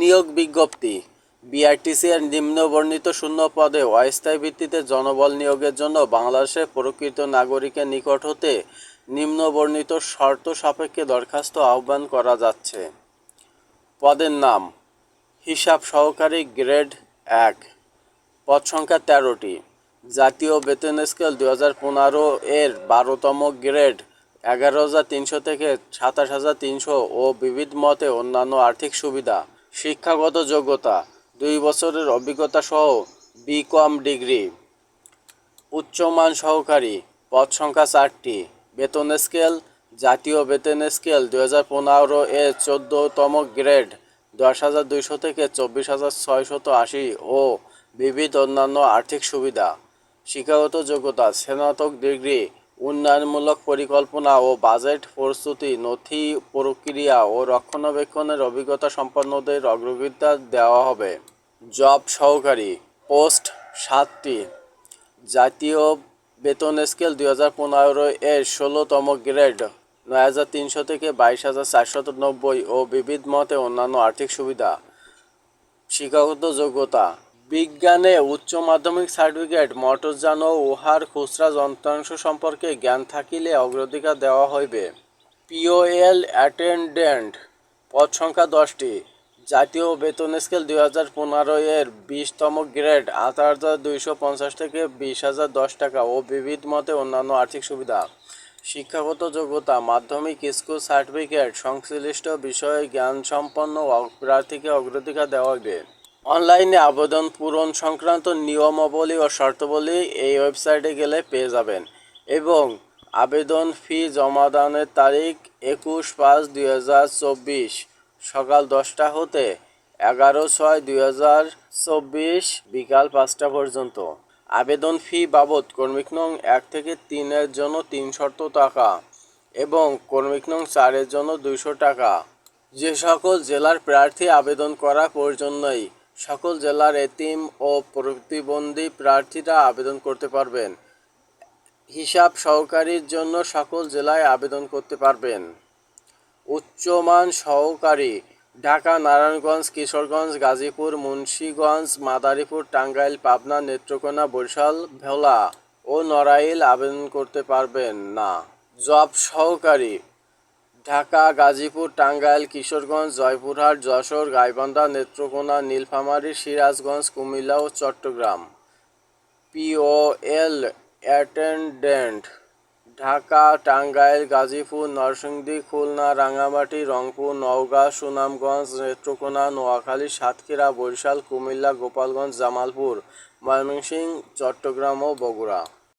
নিয়োগ বিজ্ঞপ্তি। বিআরটিসি এর নিম্নবর্ণিত শূন্য পদে অস্থায়ী ভিত্তিতে জনবল নিয়োগের জন্য বাংলাদেশের প্রকৃত নাগরিকের নিকট হতে নিম্নবর্ণিত শর্ত সাপেক্ষে দরখাস্ত আহ্বান করা যাচ্ছে। পদের নাম, হিসাব সহকারী গ্রেড এক, পদ সংখ্যা তেরোটি। জাতীয় বেতন স্কেল দু হাজার পনেরো এর বারোতম গ্রেড এগারো হাজার তিনশো থেকে সাতাশ হাজার তিনশো ও বিবিধ মতে অন্যান্য আর্থিক সুবিধা। শিক্ষাগত যোগ্যতা, দুই বছরের অভিজ্ঞতা সহ বিকম ডিগ্রি। উচ্চমান সহকারী, পদ সংখ্যা চারটি। বেতন স্কেল, জাতীয় বেতন স্কেল দু হাজার পনেরো এ চোদ্দতম গ্রেড, দশ হাজার দুইশো থেকে চব্বিশ হাজার ছয়শত আশি ও বিবিধ অন্যান্য আর্থিক সুবিধা। শিক্ষাগত যোগ্যতা, স্নাতক ডিগ্রি উন্নয়নমূলক পরিকল্পনা ও বাজেট প্রস্তুতি, নথি প্রক্রিয়া ও রক্ষণাবেক্ষণের অভিজ্ঞতা সম্পন্নদের অগ্রগতিতা দেওয়া হবে। জব সহকারী, পোস্ট সাতটি। জাতীয় বেতন স্কেল দুই হাজার পনেরো এর ষোলোতম গ্রেড, নয় হাজার তিনশো থেকে বাইশ হাজার চারশত নব্বই ও বিবিধ মতে অন্যান্য আর্থিক সুবিধা। শিক্ষাগত যোগ্যতা বিজ্ঞানে উচ্চ মাধ্যমিক সার্টিফিকেট মোটরযান ও উহার খুচরা যন্ত্রাংশ সম্পর্কে জ্ঞান থাকিলে অগ্রাধিকার দেওয়া হইবে। পিওএল অ্যাটেন্ডেন্ট পদ সংখ্যা দশটি। জাতীয় বেতন স্কেল দুই হাজার পনেরো এর বিশতম গ্রেড আঠারো হাজার দুইশো পঞ্চাশ থেকে বিশ হাজার দশ টাকা ও বিবিধ মতে অন্যান্য আর্থিক সুবিধা। শিক্ষাগত যোগ্যতা, মাধ্যমিক স্কুল সার্টিফিকেট, সংশ্লিষ্ট বিষয়ে জ্ঞান সম্পন্ন প্রার্থীকে অগ্রাধিকার দেওয়া হবে অনলাইনে আবেদন পূরণ সংক্রান্ত নিয়মাবলী ও শর্তাবলী এই ওয়েবসাইটে গেলে পেয়ে যাবেন এবং আবেদন ফি জমাদানের তারিখ একুশ পাঁচ দুই হাজার চব্বিশ, সকাল দশটা হতে এগারো ছয় দুই হাজার চব্বিশ, বিকাল পাঁচটা পর্যন্ত। আবেদন ফি বাবদ কর্মিক নং এক থেকে তিনের জন্য তিনশত টাকা এবং কর্মিক নং চারের জন্য দুইশো টাকা। যে সকল জেলার প্রার্থী আবেদন করা প্রয়োজন নেই সকল জেলার এতিম ও প্রতিবন্ধী প্রার্থীরা আবেদন করতে পারবেন। হিসাব সহকারীর জন্য সকল জেলায় আবেদন করতে পারবেন। উচ্চমান সহকারী, ঢাকা, নারায়ণগঞ্জ, কিশোরগঞ্জ, গাজীপুর, মুন্সীগঞ্জ, মাদারীপুর, টাঙ্গাইল, পাবনা, নেত্রকোনা, বরিশাল, ভোলা ও নড়াইল আবেদন করতে পারবেন না। জব সহকারী ঢাকা, গাজীপুর, টাঙ্গাইল, কিশোরগঞ্জ, জয়পুরহাট, যশোর, গাইবান্ধা, নেত্রকোনা, নীলফামারী, সিরাজগঞ্জ, কুমিল্লা ও চট্টগ্রাম। পিওএল অ্যাটেন্ডেন্ট, ঢাকা, টাঙ্গাইল, গাজীপুর, নরসিংদী, খুলনা রাঙামাটি রংপুর, নওগাঁ, সুনামগঞ্জ, নেত্রকোনা, নোয়াখালী, সাতক্ষীরা, বরিশাল, কুমিল্লা, গোপালগঞ্জ, জামালপুর, ময়মনসিংহ, চট্টগ্রাম ও বগুড়া।